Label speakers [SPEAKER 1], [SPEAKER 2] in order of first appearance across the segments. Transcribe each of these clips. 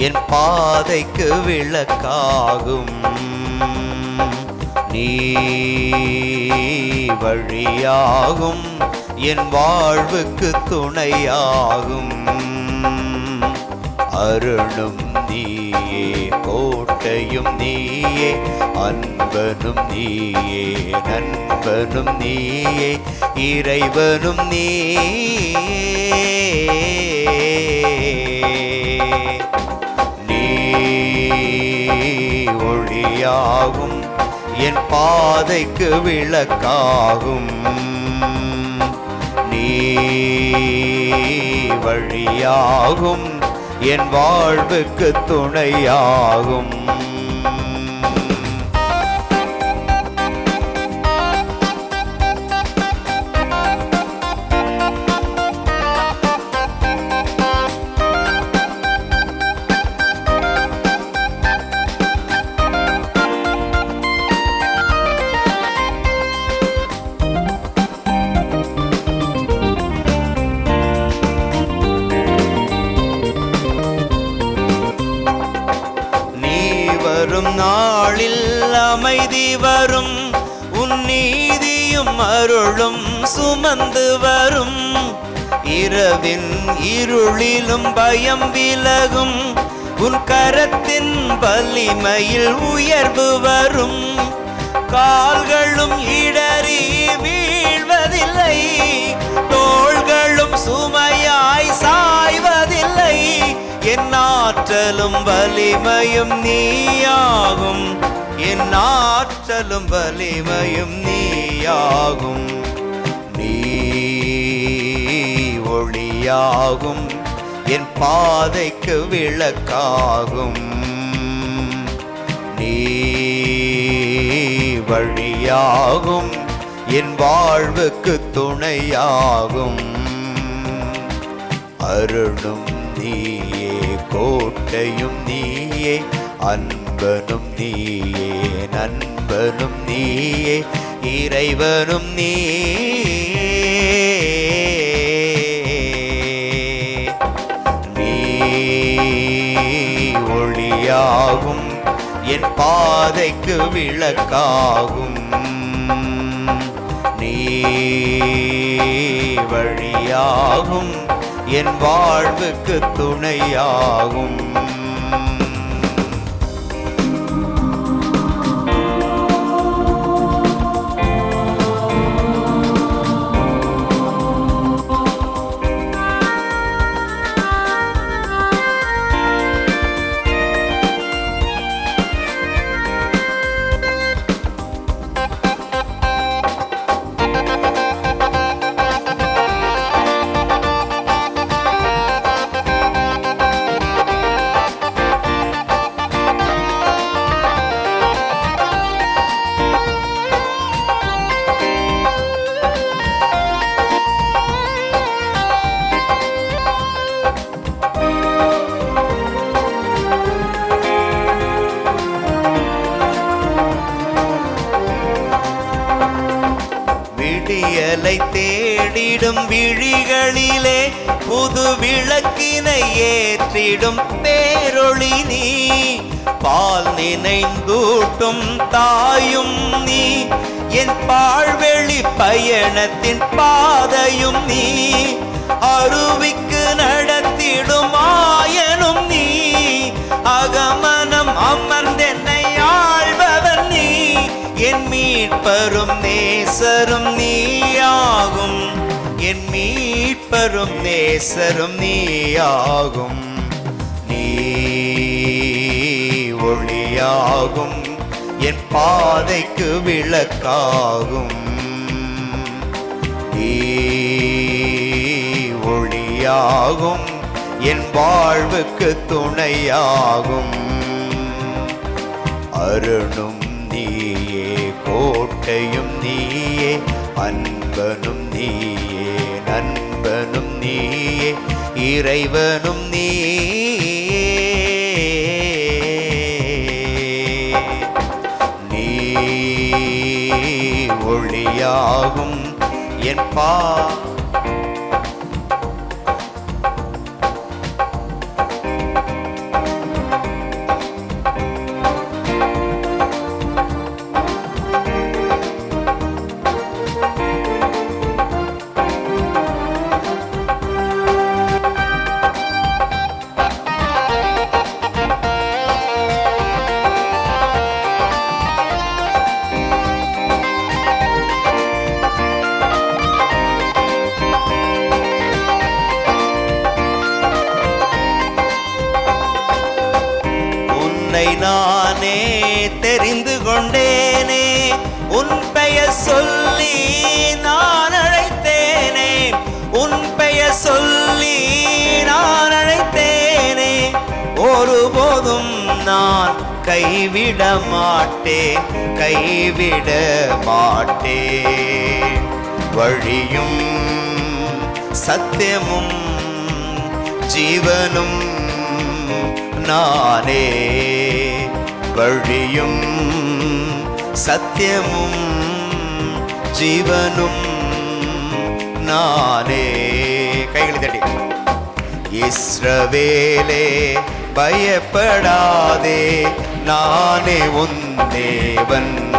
[SPEAKER 1] என் பாதைக்கு விளக்காகும். நீ வழியாகும் என் வாழ்வுக்கு துணையாகும். அருளும் நீயே கோட்டையும் நீயே அன்பனும் நீயே நண்பனும் நீயே இறைவனும் நீயே. நீ ஒளியாகும். என் பாதைக்கு விளக்காகும். நீ வழியாகும். என் வாழ்வுக்கு துணையாகும். நாளில் அமைதி வரும் உன் நீதியும் அருளும் சுமந்து வரும். இரவின் இருளிலும் பயம் விலகும் உன் கரத்தின் வலிமையில் உயர்வு வரும். கால்களும் இடறி வீழ்வதில்லை தோள்களும் சுமையாய் சாய்வதில்லை என் ஆற்றலும் வலிமையும் நீயாகும். என் ஆற்றலும் வலிமையும் நீயாகும். நீ ஒளியாகும். என் பாதைக்கு விளக்காகும். நீ வழியாகும். என் வாழ்வுக்கு துணையாகும். அருளும் நீயே கோட்டையும் நீயே அன்பனும் நீயே நண்பனும் நீயே இறைவனும் நீயே. நீ ஒளியாகும் என் பாதைக்கு விளக்காகும். நீ வழியாகும் என் வாழ்வுக்கு துணையாகும். விழிகளிலே புது விளக்கினை ஏற்றிடும் பேரொளி நீ. பால் நினைந்தூட்டும் தாயும் நீ. என் பாழ்வெளி பயணத்தின் பாதையும் நீ. அருவிக்கு நடத்திடும் ஆயனும் நீ. அகமனம் அமர்ந்தென்னை ஆழ்பவர் நீ. என் மீட்பரும் நேசரும் நீயாகும் என் மீட்பரும் நேசரும் நீயாகும். நீ ஒளியாகும். என் பாதைக்கு விளக்காகும். நீ ஒளியாகும். என் வாழ்வுக்கு துணையாகும். அருணும் நீயே கோட்டையும் நீயே அன்பனும் நீயே. நண்பனும் நீயே இறைவனும் நீயே. நீ ஒளியாகும் என் பா உன்னை நானே தெரிந்து கொண்டேனே. உன் பெயர் சொல்லி நான் அழைத்தேனே. உன் பெயர் சொல்லி நான் அழைத்தேனே. ஒருபோதும் நான் கைவிட மாட்டேன் கைவிட மாட்டேன். வழியும் சத்தியமும் ஜீவனும் நானே. வழியும் சத்தியமும் ஜீவனும் நானே. கைகளை தட்டி. இஸ்ரவேலே பயப்படாதே நானே உன் தேவன்.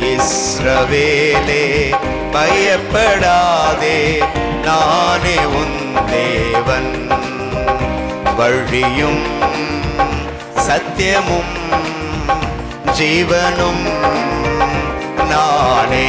[SPEAKER 1] இஸ்ரவேலே பயப்படாதே நானே உன் தேவன். வழியும் சத்தியமும் ஜீவனும் நானே.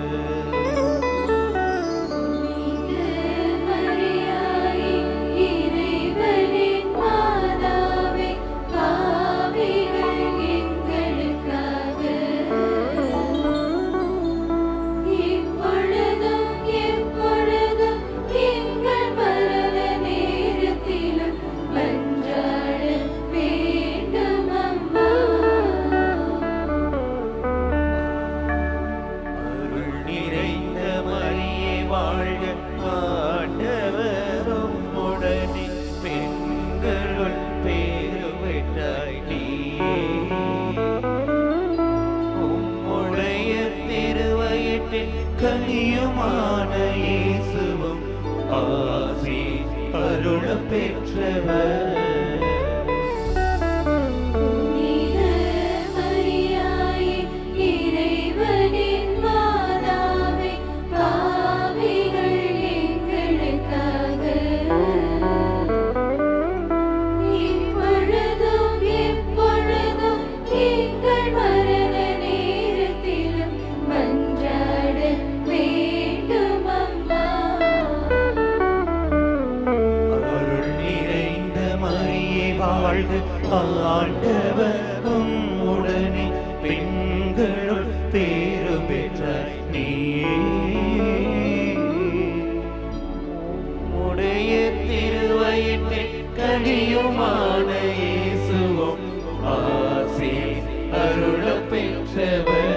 [SPEAKER 2] ஆசி அருள பெற்றவர்.